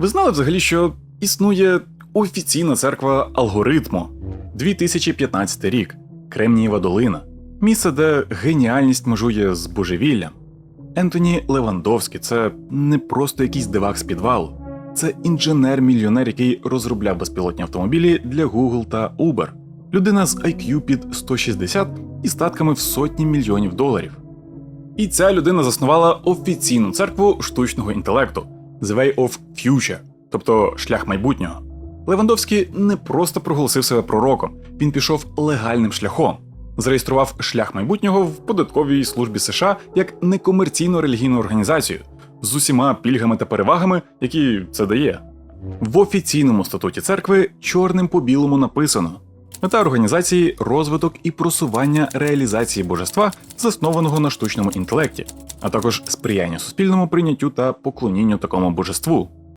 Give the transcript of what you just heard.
Ви знали взагалі, що існує офіційна церква алгоритму 2015 рік, Кремнієва долина, місце, де геніальність межує з божевіллям. Ентоні Левандовський це не просто якийсь дивак з підвалу, це інженер-мільйонер, який розробляв безпілотні автомобілі для Google та Uber. Людина з IQ під 160 і статками в сотні мільйонів доларів. І ця людина заснувала офіційну церкву штучного інтелекту The Way of Future, тобто шлях майбутнього. Левандовський не просто проголосив себе пророком, він пішов легальним шляхом, зареєстрував шлях майбутнього в податковій службі США як некомерційну релігійну організацію з усіма пільгами та перевагами, які це дає. В офіційному статуті церкви чорним по білому написано: мета організації розвиток і просування реалізації божества, заснованого на штучному інтелекті, а також сприяння суспільному прийняттю та поклонінню такому божеству.